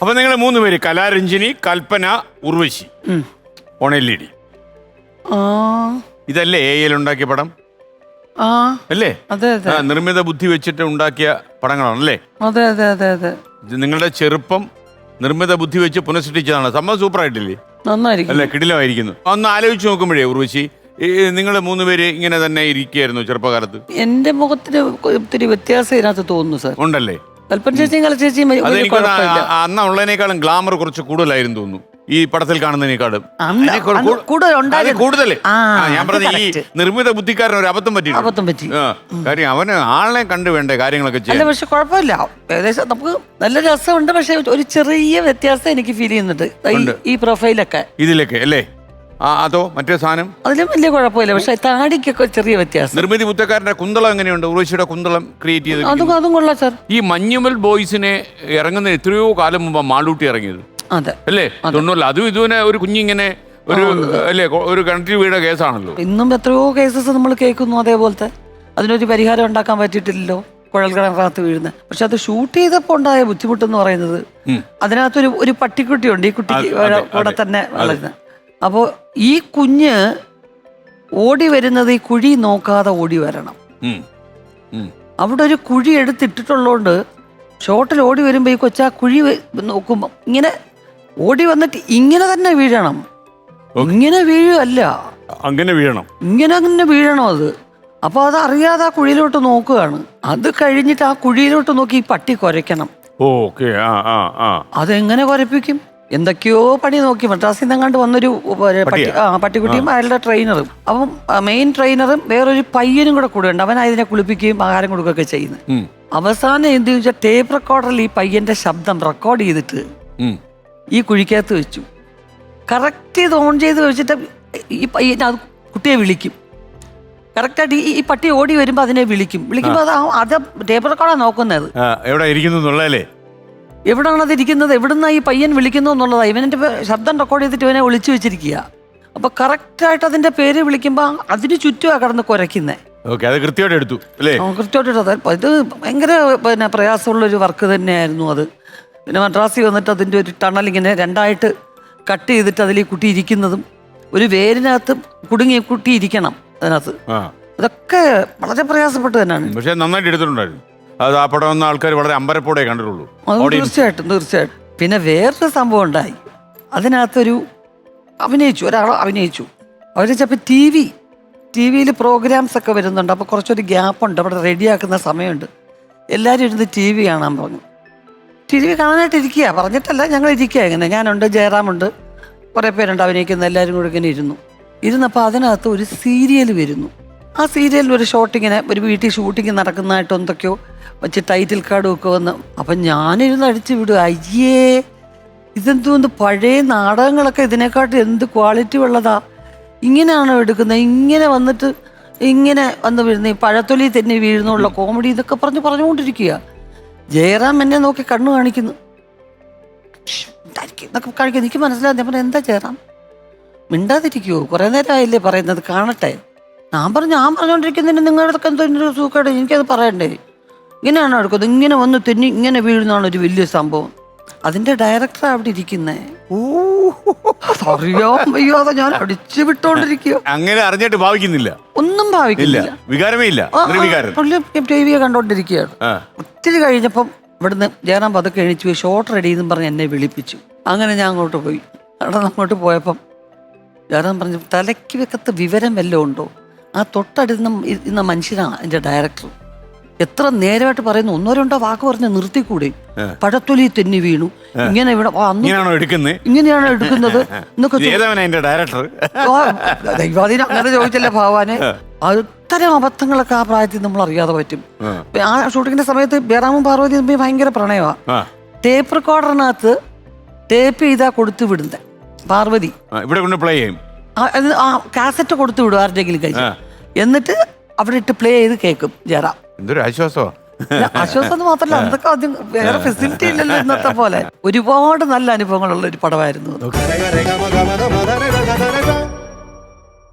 അപ്പൊ നിങ്ങൾ മൂന്ന് പേര് കലാരഞ്ജിനി കൽപ്പന ഉർവശി. ഓണലിഡി ഓൺ എൽ ഇ ഡി. ആ. ഇതല്ലേ എ ഐയിൽ ഉണ്ടാക്കിയ പടം? ആ. അല്ലേ? അതെ അതെ. ആ, നിർമ്മിത ബുദ്ധി വെച്ചിട്ട് ഉണ്ടാക്കിയ പടങ്ങളാണല്ലേ അതെ അതെ അതെ അതെ. ഇത് നിങ്ങളുടെ ചെറുപ്പം നിർമ്മിത ബുദ്ധി വെച്ച് പുനഃസൃഷ്ടിച്ചതാണ്. സംഭവം സൂപ്പർ ആയിട്ടില്ലേ നന്നായിരിക്കും അല്ലെ കിടിലമായിരിക്കുന്നു. ഒന്ന് ആലോചിച്ച് നോക്കുമ്പോഴേ ഉർവശി നിങ്ങൾ മൂന്ന് പേര് ഇങ്ങനെ തന്നെ ഇരിക്കുകയായിരുന്നു ചെറുപ്പകാലത്ത്? എന്റെ മുഖത്തിന് ഒത്തിരി വ്യത്യാസം ഇതിനകത്ത് തോന്നുന്നു സാർ. ഉണ്ടല്ലേ? കൽപ്പന ചേച്ചിയും കല ചേച്ചിയും വലിയ അതെനിക്ക് കുഴപ്പമില്ല. അന്ന് ഉള്ളതിനേക്കാളും ഗ്ലാമർ കുറച്ച് കൂടുതലായിരുന്നു തോന്നുന്നു. ഈ പടത്തിൽ കാണുന്നതിനേക്കാളും. അന്ന് അതിനെ അന്ന് കൂ- കൂടുതൽ അത് ഉണ്ടായിരുന്നു. കൂടുതൽ ആ, ഞാൻ അത് പറഞ്ഞ ഈ correct. നിർമ്മിത ബുദ്ധിക്കാരൻ ഒരു അബദ്ധം പറ്റി അബദ്ധം പറ്റി. കാര്യം അവന് ആളെ കണ്ടു വേണ്ടേ കാര്യങ്ങളൊക്കെ അല്ല ചെയ്യാൻ പക്ഷെ കുഴപ്പമില്ല. ഏകദേശം നമുക്ക് നല്ല രസമുണ്ട് പക്ഷെ ഒരു ചെറിയ വ്യത്യാസം എനിക്ക് ഫീൽ ചെയ്യുന്നുണ്ട്. ഈ- ഉണ്ട്. ഈ പ്രൊഫൈലൊക്കെ ഇതിലൊക്കെ അല്ലേ? ആ അതോ മറ്റേ സാധനം? അതിലും വലിയ കുഴപ്പമില്ല പക്ഷെ താടിക്കൊക്കെ ചെറിയ വ്യത്യാസം. നിർമ്മിതി മുത്തക്കാരന്റെ കുന്തളം എങ്ങനെയുണ്ട്? ഉറവശിയുടെ കുന്തളം ക്രിയേറ്റ് ചെയ്ത് അതും അതും കൊള്ളാം സാർ. ഈ മഞ്ഞുമൽ ബോയ്സിനെ ഇറങ്ങുന്ന എത്രയോ കാലം മുമ്പ് മാളൂട്ടി ഇറങ്ങിയത്. അതെ. അല്ലേ? തൊണ്ണൂറിൽ അതും ഇതുവരെ ഒരു കുഞ്ഞിങ്ങനെ ഒരു അല്ലേ കൊ- ഒരു കിണറ്റിൽ വീട കേസാണല്ലോ. ഇന്നും എത്രയോ കേസസ് നമ്മൾ കേൾക്കുന്നു അതേപോലത്തെ. അതിനൊരു പരിഹാരം ഉണ്ടാക്കാൻ പറ്റിയിട്ടില്ലല്ലോ കുഴൽ കിണറിനകത്ത് വീഴുന്ന പക്ഷെ അത് ഷൂട്ട് ചെയ്തപ്പോൾ ഉണ്ടായ ബുദ്ധിമുട്ടെന്ന് പറയുന്നത്. അതിനകത്തൊരു ഒരു പട്ടിക്കുട്ടിയുണ്ട് ഈ കുട്ടിക്ക് അതെ, അതെ, കൂടെ അതെ. തന്നെ വളരുന്നത്. അപ്പോൾ ഈ കുഞ്ഞ് ഓടി വരുന്നത് ഈ കുഴി നോക്കാതെ ഓടി വരണം. അവിടെ ഒരു കുഴി എടുത്തിട്ടിട്ടുള്ളതുകൊണ്ട് ഷോട്ടിൽ ഓടി വരുമ്പോൾ ഈ കൊച്ചാ കുഴി നോക്കുമ്പോൾ ഇങ്ങനെ ഓടി വന്നിട്ട് ഇങ്ങനെ തന്നെ വീഴണം. ഇങ്ങനെ വീഴുകയല്ല. അങ്ങനെ വീഴണം. ഇങ്ങനെ അങ്ങനെ വീഴണം അത്. അപ്പോൾ അത് അറിയാതെ ആ കുഴിയിലോട്ട് നോക്കുകയാണ്. അത് കഴിഞ്ഞിട്ട് ആ കുഴിയിലോട്ട് നോക്കി ഈ പട്ടി കുരയ്ക്കണം. ഓക്കെ. അതെങ്ങനെ കുരപ്പിക്കും എന്തൊക്കെയോ പണി നോക്കി. മദ്രാസിൽ നിന്നെങ്ങാണ്ട് വന്നൊരു ഒരു പട്ടി ആ പട്ടിക്കുട്ടിയും അയാളുടെ ട്രെയിനറും. അപ്പം മെയിൻ ട്രെയിനറും വേറൊരു പയ്യനും കൂടെ കൂടെ ഉണ്ട്. അവൻ അതിനെ കുളിപ്പിക്കുകയും ആഹാരം കൊടുക്കുകയൊക്കെ ചെയ്യുന്നത്. ഉം. അവസാനം എന്ത് ചോദിച്ചാൽ ടേപ്പ് റെക്കോർഡറിൽ ഈ പയ്യന്റെ ശബ്ദം റെക്കോർഡ് ചെയ്തിട്ട് ഉം. ഈ കുഴിക്കകത്ത് വെച്ചു. കറക്റ്റ് ഇത് ഓൺ ചെയ്ത് വെച്ചിട്ട് ഈ പയ്യൻ അത് കുട്ടിയെ വിളിക്കും. കറക്റ്റായിട്ട് ഈ ഈ പട്ടി ഓടി വരുമ്പോൾ അതിനെ വിളിക്കും. വിളിക്കുമ്പോൾ അത് ആ- അത് ടേപ്പ് റെക്കോർഡാണ് നോക്കുന്നത്. ആ, എവിടെ ഇരിക്കുന്നു എന്നുള്ളതല്ലേ? എവിടാണ് അത് ഇരിക്കുന്നത്? എവിടുന്നാ ഈ പയ്യൻ വിളിക്കുന്നു എന്നുള്ളതാണ് ഇവന്റെ ശബ്ദം റെക്കോർഡ് ചെയ്തിട്ട് ഇവനെ ഒളിച്ചു വെച്ചിരിക്കുക. അപ്പൊ കറക്റ്റായിട്ട് അതിന്റെ പേര് വിളിക്കുമ്പോൾ അതിന് ചുറ്റുമാണ് കടന്ന് കുരയ്ക്കുന്നത് ഓക്കെ അത് കൃത്യമായിട്ട് എടുത്തു അല്ലേ? കൃത്യമായിട്ട് അത് ഇത് ഭയങ്കര പിന്നെ പ്രയാസമുള്ളൊരു വർക്ക് തന്നെയായിരുന്നു അത്. പിന്നെ മദ്രാസിൽ വന്നിട്ട് അതിന്റെ ഒരു ടണൽ ഇങ്ങനെ രണ്ടായിട്ട് കട്ട് ചെയ്തിട്ട് അതിൽ ഈ കുട്ടി ഇരിക്കുന്നതും ഒരു വേരിനകത്ത് കുടുങ്ങി കുട്ടി ഇരിക്കണം അതിനകത്ത്. അതൊക്കെ വളരെ പ്രയാസപ്പെട്ട് തന്നെയാണ്. പക്ഷേ നന്നായിട്ട് എടുത്തിട്ടുണ്ടായിരുന്നു. അത് ആ പടം വന്ന ആൾക്കാർ വളരെ അമ്പരപ്പോടെ കണ്ടിട്ടുള്ളൂ. അത് Audience. തീർച്ചയായിട്ടും തീർച്ചയായിട്ടും. പിന്നെ വേറൊരു സംഭവം ഉണ്ടായി അതിനകത്തൊരു അഭിനയിച്ചു ഒരാൾ അഭിനയിച്ചു. അവർ ചിലപ്പോൾ ടി വി ടി വിയിൽ പ്രോഗ്രാംസ് ഒക്കെ വരുന്നുണ്ട്. അപ്പോൾ കുറച്ചൊരു ഗ്യാപ്പുണ്ട് അവിടെ റെഡിയാക്കുന്ന സമയമുണ്ട്. എല്ലാവരും ഇരുന്ന് ടി വി കാണാൻ പറഞ്ഞു. ടി വി കാണാനായിട്ട് ഇരിക്കുക. പറഞ്ഞിട്ടല്ല ഞങ്ങൾ ഇരിക്കുക ഇങ്ങനെ. ഞാനുണ്ട് ജയറാമുണ്ട് കുറേ പേരുണ്ട് അഭിനയിക്കുന്ന എല്ലാവരും കൂടെ ഇങ്ങനെ ഇരുന്നു. ഇരുന്നപ്പോൾ അതിനകത്ത് ഒരു സീരിയൽ വരുന്നു. ആ സീരിയലിൽ ഒരു ഷോട്ടിങ്ങനെ ഒരു വീട്ടിൽ ഷൂട്ടിങ് നടക്കുന്നതായിട്ട് എന്തൊക്കെയോ വെച്ച് ടൈറ്റിൽ കാർഡും ഒക്കെ വന്ന്. അപ്പം ഞാനിരുന്ന് അടിച്ചു വിടും. അയ്യേ ഇതെന്തോന്ന് പഴയ നാടകങ്ങളൊക്കെ ഇതിനെക്കാട്ടും എന്ത് ക്വാളിറ്റി ഉള്ളതാ. ഇങ്ങനെയാണോ എടുക്കുന്നത് ഇങ്ങനെ വന്നിട്ട് ഇങ്ങനെ വന്ന് വീഴുന്ന. ഈ പഴത്തൊലി തന്നെ വീഴുന്നുള്ള കോമഡി ഇതൊക്കെ പറഞ്ഞ് പറഞ്ഞുകൊണ്ടിരിക്കുക ജയറാം എന്നെ നോക്കി കണ്ണു കാണിക്കുന്നു. എന്നൊക്കെ കാണിക്കുന്നു എനിക്ക് മനസ്സിലാകുന്നത് എന്താ ജയറാം? മിണ്ടാതിരിക്കുവോ? കുറേ നേരമായില്ലേ പറയുന്നത്. കാണട്ടെ. ഞാൻ പറഞ്ഞു ഞാൻ പറഞ്ഞുകൊണ്ടിരിക്കുന്നതിന് നിങ്ങളുടെ എന്തോ ഒരു സൂക്കേട് എനിക്കത് പറയണ്ടേ? ഇങ്ങനെയാണ് എടുക്കുന്നത്? ഇങ്ങനെ വന്ന് തെന്നി ഇങ്ങനെ വീഴുന്നതാണ് ഒരു വലിയ സംഭവം. അതിന്റെ ഡയറക്ടർ അവിടെ ഇരിക്കുന്നേ. അറിയാൻ വയ്യാതെ ഞാൻ അടിച്ചു വിട്ടോണ്ടിരിക്കുക അങ്ങനെ അറിഞ്ഞിട്ട് ഭാവിക്കുന്നില്ല. ഒന്നും ഇല്ല ഭാവിക്കുന്നില്ല വികാരമേ ഇല്ല. നിർവികാരം ടി വി കണ്ടോണ്ടിരിക്കുകയാണ്. ആ. ഒത്തിരി കഴിഞ്ഞപ്പം ഇവിടുന്ന് ജയറാം പതുക്കെ എണീച്ചു പോയി ഷോട്ട് റെഡി എന്നും പറഞ്ഞ് എന്നെ വിളിപ്പിച്ചു. അങ്ങനെ ഞാൻ അങ്ങോട്ട് പോയി. അവിടെ അങ്ങോട്ട് പോയപ്പം ജയറാം പറഞ്ഞു തലയ്ക്ക് വെക്കത്ത് വിവരം വല്ലതും ഉണ്ടോ? ആ തൊട്ടടുന്ന ഇന്ന മനുഷ്യനാണ് എന്റെ ഡയറക്ടർ എത്ര നേരമായിട്ട് പറയുന്നു? ഒന്നോ രണ്ടോ വാക്ക് പറഞ്ഞ് നിർത്തിക്കൂടെ? പഴത്തൊലി തെന്നി വീണു. ഇങ്ങനെ ഇവിടെ ഇങ്ങനെയാണോ എടുക്കുന്നത്? ഇങ്ങനെയാണോ എടുക്കുന്നത്? എന്നൊക്കെ എന്റെ ഡയറക്ടർ ദൈവാധീനം അങ്ങനെ ചോദിച്ചല്ലേ ഭഗവാനെ? അത്തരം അബദ്ധങ്ങളൊക്കെ ആ പ്രായത്തിൽ നമ്മൾ അറിയാതെ പറ്റും. ആ. ഷൂട്ടിങ്ങിന്റെ സമയത്ത് ബേറാമും പാർവതി തമ്മിൽ ഭയങ്കര പ്രണയമാണ് ആ. ടേപ്പ് റെക്കോർഡറിനകത്ത് ടേപ്പ് ചെയ്താ കൊടുത്തു വിടുന്നത് പാർവതി. ഇവിടെ കൊണ്ട് പ്ലേ ചെയ്യും. കാസറ്റ് കൊടുത്തു വിടും ആരുടെങ്കിലും. എന്നിട്ട് അവിടെ ഇട്ട് പ്ലേ ചെയ്ത് കേൾക്കും ജയറാം. എന്തൊരു ആശ്വാസോ ആശ്വാസം എന്ന് മാത്രമല്ല അതൊക്കെ ആദ്യം വേറെ ഫെസിലിറ്റി ഇല്ലല്ലോ ഇന്നത്തെ പോലെ. ഒരുപാട് നല്ല അനുഭവങ്ങളുള്ള ഒരു പടമായിരുന്നു